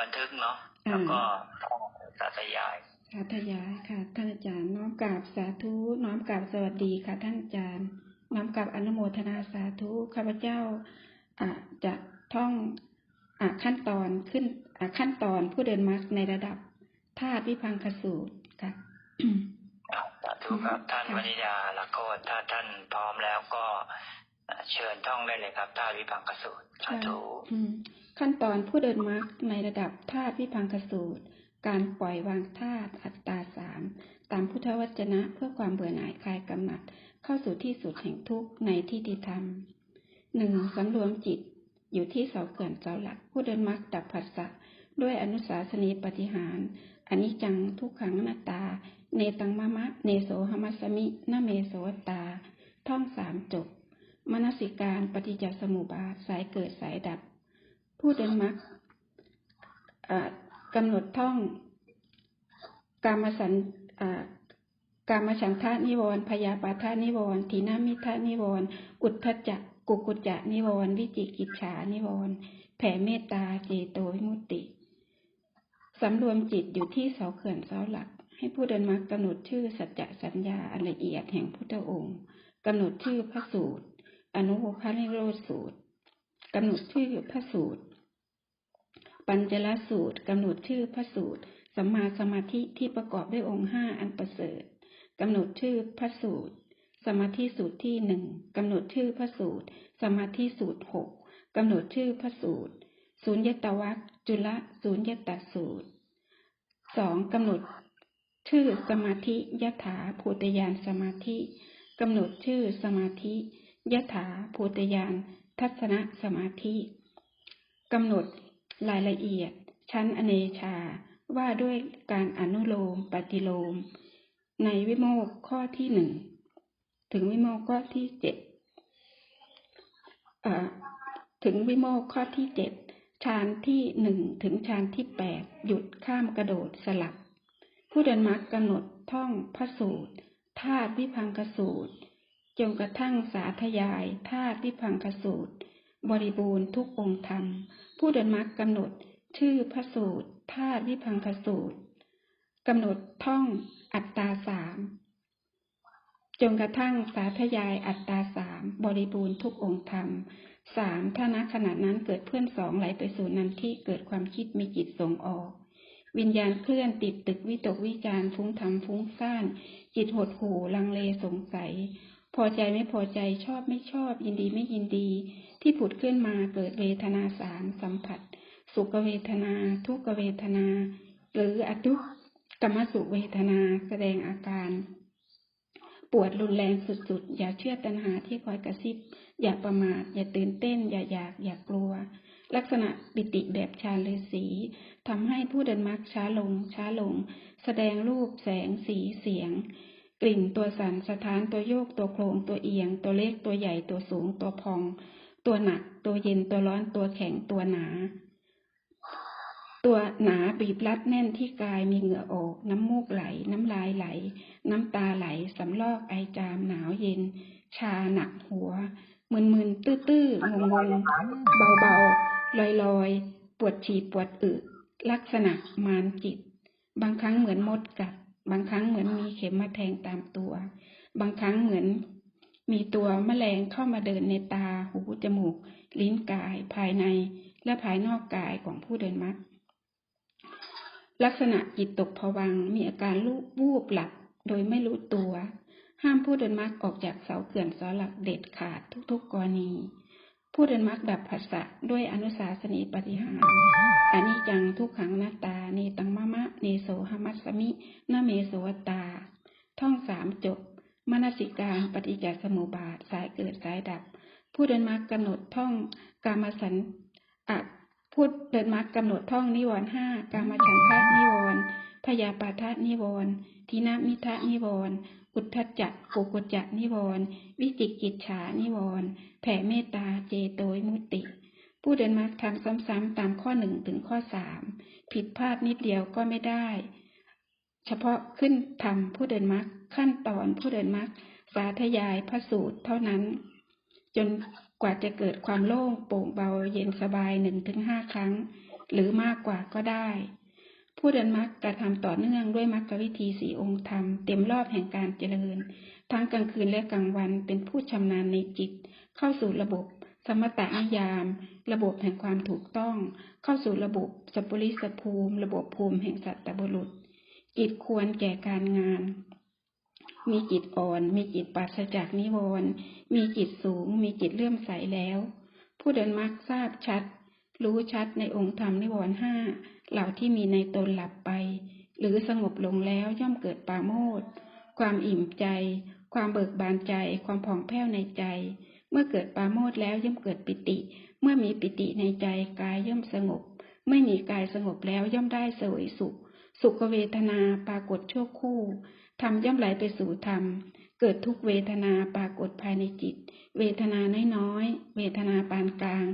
บันทึกเนาะอ่าแล้วก็ท่องสาธยายสาธยายค่ะ ท่านอาจารย์น้อมกราบสาธุน้อมกราบสวัสดีค่ะ ท่านอาจารย์ น้อมกราบอนุโมทนาสาธุข้าพเจ้าอ่าจะท่องอ่าขั้นตอนขึ้นอ่าขั้นตอนผู้เดินมรรคในระดับธาตุวิพังคสูตรค่ะครับสาธุครับท่านค่ะวนิดาละโคตถ้าท่านพร้อมแล้วก็เชิญท่องได้เลยครับท่าวิพังกสูตรสาธุอืม ขั้นตอนผู้เดินมรรคในระดับธาตุวิพังคสูตร การปล่อยวางธาตุอัตตาสามตามพุทธวจนะเพื่อความเบื่อหน่ายคลายกำหนัด เข้าสู่ที่สุดแห่งทุกข์ในที่ดีธรรมหนึ่งสำรวมจิต อยู่ที่เสาเขื่อนเสาหลัก ผู้เดินมรรคดับผัสสะด้วยอนุสาสนีปฏิหารอนิจจังทุกขังนัตตา เนตังมะมะ เนโสหมัสสมินาเมโสวตา ท่องสามจบ มนสิการปฏิจจสมุปบาทสายเกิดสายดับ ผู้เดินมรรคกำหนดท่องกามสันกามฉันทานิวรพยาปาทานิวรทีนามิทานิวรอุทธจักกุกุจจะนิวรวิจิกิจฉานิวรแผ่เมตตาเจโตวิมุตติสำรวมจิตอยู่ที่เสาเขื่อนเสาหลัก ให้ผู้เดินมรรคกำหนดชื่อสัจจะสัญญาอันละเอียดแห่งพุทธองค์กำหนดชื่อพระสูตร อนุโภคานิโรธสูตรกำหนดชื่อพระสูตร ปัญจลสูตรกำหนดชื่อพระสูตร สัมมาสมาธิที่ประกอบด้วยองค์ห้าอันประเสริฐกำหนดชื่อพระสูตร สมาธิสูตรที่หนึ่งกำหนดชื่อพระสูตร สมาธิสูตรหกกำหนดชื่อพระสูตรสุญญตวัคจุลสุญญตสูตรสองกำหนดชื่อสมาธิยถาภูตยานสมาธิกำหนดชื่อสมาธิยถาภูตยานทัศนสมาธิกำหนด รายละเอียด ชั้นอเนชา ว่าด้วยการอนุโลมปฏิโลม ในวิโมกข้อที่หนึ่งถึงวิโมกข้อที่เจ็ดถึงวิโมกข้อที่เจ็ดฌานที่หนึ่งถึงฌานที่แปดหยุดข้ามกระโดดสลับ ผู้เดินมรรคกำหนดท่องพระสูตรธาตุวิพังคสูตรจนกระทั่งสาธยายธาตุวิพังคสูตร บริบูรณ์ทุกองค์ธรรม ผู้เดินมรรคกำหนดชื่อพระสูตรธาตุวิพังคสูตรกำหนดท่องอัตตาสามจนกระทั่งสาธยายอัตตาสามบริบูรณ์ทุกองค์ธรรมสามถ้าณขณะนั้นเกิดเพื่อนสองไหลไปสู่นันที่เกิดความคิดมีจิตส่งออก วิญญาณเคลื่อนติดตึกวิตกวิจารฟุ้งทำฟุ้งซ่าน จิตหดหู่ลังเลสงสัย พอใจไม่พอใจชอบไม่ชอบ ยินดีไม่ยินดี ที่ผุดขึ้นมาเกิดเวทนาสามสัมผัส สุขเวทนา ทุกเวทนา หรืออทุกกรรมสุเวทนาแสดงอาการ ปวดรุนแรงสุดๆ อย่าเชื่อตัณหาที่คอยกระซิบ อย่าประมาท อย่าตื่นเต้น อย่าอยาก อย่ากลัว ลักษณะปิติแบบฌานฤาษีทำให้ผู้เดินมรรคช้าลงช้าลง แสดงรูปแสงสีเสียง กลิ่นตัวสั่นสถานตัวโยกตัวโครงตัวเอียง ตัวเล็กตัวใหญ่ตัวสูงตัวพอง ตัวหนัก ตัวเย็นตัวร้อนตัวแข็งตัวหนา ตัวหนาบีบรัดแน่นที่กายมีเหงื่อออก น้ำมูกไหล น้ำลายไหล น้ำตาไหลสำลอกไอจามหนาวเย็น ชาหนักหัวมึนๆตื้อๆงงๆเบาๆลอยๆ ปวดฉี่ปวดอึลักษณะมานจิต บางครั้งเหมือนมดกัด บางครั้งเหมือนมีเข็มมาแทงตามตัว บางครั้งเหมือนมีตัวแมลงเข้ามาเดินในตา หู จมูก ลิ้นกาย ภายใน และภายนอกกายของผู้เดินมรรคลักษณะจิตตกผวังมีอาการลูวูบหลับโดยไม่รู้ตัว ห้ามผู้เดินมรรคออกจากเสาเขื่อนสาหลักเด็ดขาดทุกๆกรณี ผู้เดินมรรคดับผัสสะด้วยอนุสาสนีปฏิหารอนิจจังทุกขังนาตาเนตังมะมะเนโสหมัสมินาเมโสวตา ท่องสามจบมนสิการปฏิจจสมุปบาทสายเกิดสายดับ ผู้เดินมรรคกำหนดท่องกามสันอะพูดเดินมรรคกำหนดท่องนิวรณ์ห้ากามฉันทะนิวรณ์ พยาปาทะนิวรณ์ทีนามิทะนิวรณ์อุทธัจจะกุกุจจะนิวรณ์วิจิกิจฉานิวรณ์แผ่เมตตาเจโตวิมุติ ผู้เดินมรรคทำซ้ำๆตามข้อหนึ่งถึงข้อสามผิดพลาดนิดเดียวก็ไม่ได้ เฉพาะขึ้นทำผู้เดินมรรคขั้นตอนผู้เดินมรรคสาธยายพระสูตรเท่านั้น จนกว่าจะเกิดความโล่งโปร่งเบาเย็นสบายหนึ่งถึงห้าครั้ง หรือมากกว่าก็ได้ ผู้เดินมรรคกระทำต่อเนื่องด้วยมรรควิธีสี่องค์ธรรมเต็มรอบแห่งการเจริญ ทั้งกลางคืนและกลางวันเป็นผู้ชำนาญในจิต เข้าสู่ระบบ สมตนิยาม ระบบแห่งความถูกต้อง เข้าสู่ระบบสัพปริสภูมิ ระบบภูมิแห่งสัตตบุรุษ จิตควรแก่การงาน มีจิตอ่อน มีจิตปราศจากนิวรณ์มีจิตสูง มีจิตเลื่อมใสแล้ว ผู้เดินมรรคทราบชัด รู้ชัดในองค์ธรรมนิวรณ์ห้าเหล่าที่มีในตนหลับไป หรือสงบลงแล้วย่อมเกิดปาโมทย์ความอิ่มใจ ความเบิกบานใจ ความผ่องแผ้วในใจ เมื่อเกิดปาโมทย์แล้วย่อมเกิดปิติ เมื่อมีปิติในใจกายย่อมสงบ ไม่มีกายสงบแล้วย่อมได้เสวยสุข สุขเวทนาปรากฏชั่วคู่ธรรมย่อมไหลไปสู่ธรรมเกิดทุกเวทนาปรากฏภายในจิต เวทนาน้อยๆ เวทนาปานกลาง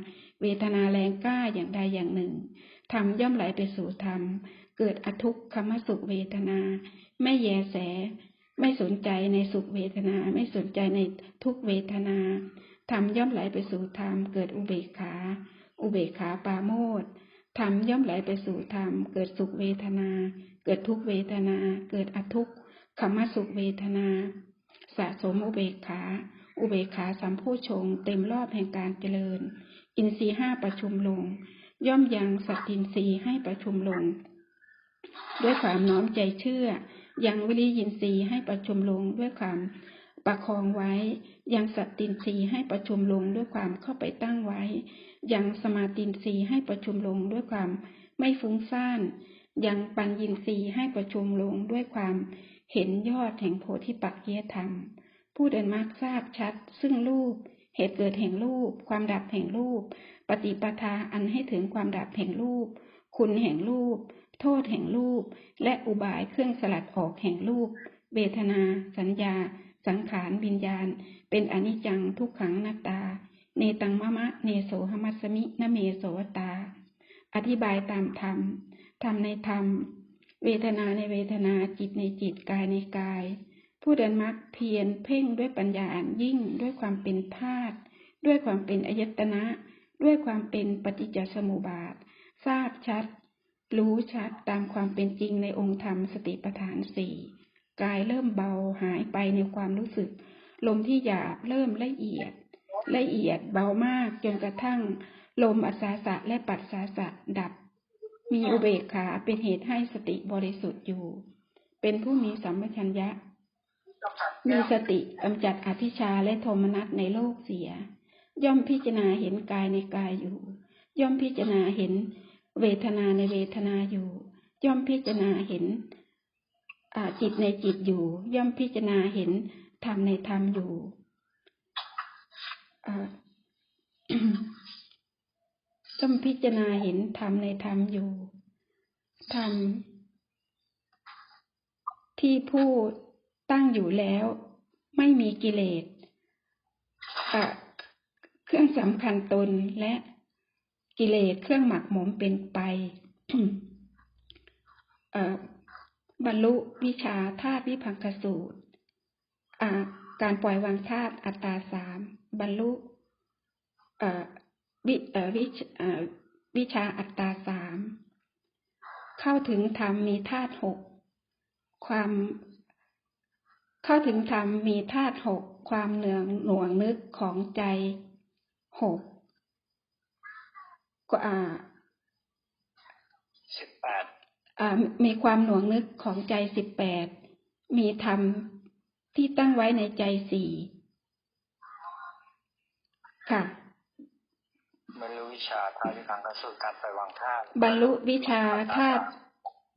เวทนาแรงกล้าอย่างใดอย่างหนึ่งธรรมย่อมไหลไปสู่ธรรม เกิดอทุกขมสุขเวทนา ไม่แยแส ไม่สนใจในสุขเวทนา ไม่สนใจในทุกเวทนาธรรมย่อมไหลไปสู่ธรรม เกิดอุเบกขา อุเบกขาปาโมดธรรมย่อมไหลไปสู่ธรรม เกิดสุขเวทนา เกิดทุกเวทนา เกิดอทุกขมสุขเวทนา สะสมอุเบกขา อุเบกขาสัมโพชง เต็มรอบแห่งการเจริญ อินทรีห้าประชุมลง ย่อมยังสัตตินทรีให้ประชุมลง ด้วยความน้อมใจเชื่อ ยังวิริยินทรีให้ประชุมลงด้วยความประคองไว้ ยังสัตตินทรีให้ประชุมลงด้วยความเข้าไปตั้งไว้ ยังสมาตินทรีให้ประชุมลงด้วยความไม่ฟุ้งซ่าน ยังปัญญินทรีให้ประชุมลงด้วยความเห็นยอดแห่งโพธิปักเยธรรม ผู้เดินมรรคทราบชัด ซึ่งรูป เหตุเกิดแห่งรูป ความดับแห่งรูป ปฏิปทาอันให้ถึงความดับแห่งรูป คุณแห่งรูป โทษแห่งรูป และอุบายเครื่องสลัดออกแห่งรูป เวทนา สัญญา สังขารวิญญาณ เป็นอนิจจังทุกขังนาตา เนตังมะมะ เนโสหมัสสมินเมโสวตา อธิบายตามธรรม ธรรมในธรรม เวทนาในเวทนาจิตในจิตกายในกาย ผู้เดินมรรคเพียรเพ่งด้วยปัญญาอันยิ่งด้วยความเป็นธาตุด้วยความเป็นอายตนะ ด้วยความเป็นปฏิจจสมุปบาท ทราบชัด รู้ชัดตามความเป็นจริงในองค์ธรรมสติปัฏฐานสี่กายเริ่มเบาหายไปในความรู้สึก ลมที่หยาบเริ่มละเอียด ละเอียดเบามากจนกระทั่ง ลมอัศาสะและปัสสาสะดับ มีอุเบกขาเป็นเหตุให้สติบริสุทธิ์อยู่ เป็นผู้มีสัมปชัญญะ มีสติกำจัดอภิชาและโทมนัสในโลกเสีย ย่อมพิจารณาเห็นกายในกายอยู่ ย่อมพิจารณาเห็นเวทนาในเวทนาอยู่ ย่อมพิจารณาเห็นจิตในจิตอยู่ ย่อมพิจารณาเห็นธรรมในธรรมอยู่ย่อมพิจารณาเห็นธรรมในธรรมอยู่ธรรมที่ผู้ ตั้งอยู่แล้ว ไม่มีกิเลสเครื่องสำคัญตนและกิเลสเครื่องหมักหมมเป็นไปบรรลุวิชาธาตุวิพังคสูตรการปล่อยวางธาตุอัตตาสามบรรลุวิววิชาอัตตาสามเข้าถึงธรรมมีธาตุหกความ เข้าถึงธรรมมีธาตุหกความเหนืองหน่วงนึกของใจหกก็อ่าสิบแปดอ่ามีความหน่วงนึกของใจสิบแปดมีธรรมที่ตั้งไว้ในใจสี่ค่ะบรรลุวิชาธาตุวิพังกสูตรการปล่อยวางธาตุบรรลุวิชาธาตุ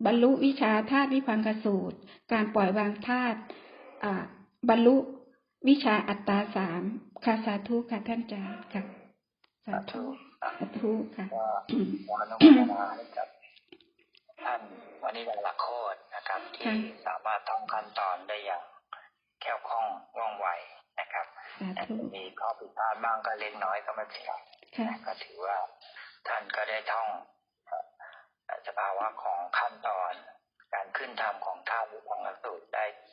บรรลุวิชาธาตุวิพังคสูตร การปล่อยวางธาตุอ่า บรรลุวิชาอัตตาสามค่ะสาธุค่ะท่านอาจารย์ค่ะสาธุสาธุค่ะก็ขออนุโมทนาให้กับท่านวันนี้หลักโคตรนะครับที่สามารถท่องขั้นตอนได้อย่างแคล่วคล่องว่องไวนะครับสาแต่ธุมีข้อผิดพลาดบ้างก็เล็กน้อยก็ไม่เป็นไรค่ะนะก็ถือว่าท่านก็ได้ท่องเอ่อสภาวะของขั้นตอน การขึ้นธรรมของท่าวิพังกสูตรได้อะ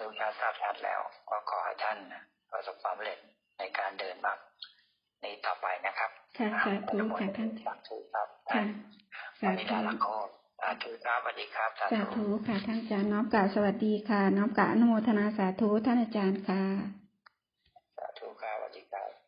รู้ชัดทราบชัดแล้ว ก็ขอให้ท่านประสบความสำเร็จในการเดินมรรคนี้ต่อไปนะครับค่ะสาธุค่ะท่านสาธุครับค่ะวัสานนี้ธุลาละโคตรสาธุครับสวัสดีครับสาธุค่ะท่านอาจารย์น้อมกล่าวสวัสดีค่ะ น้อมกล่าวอนุโมทนาสาธุท่านอาจารย์ค่ะสาธุครับสวัสดีครับ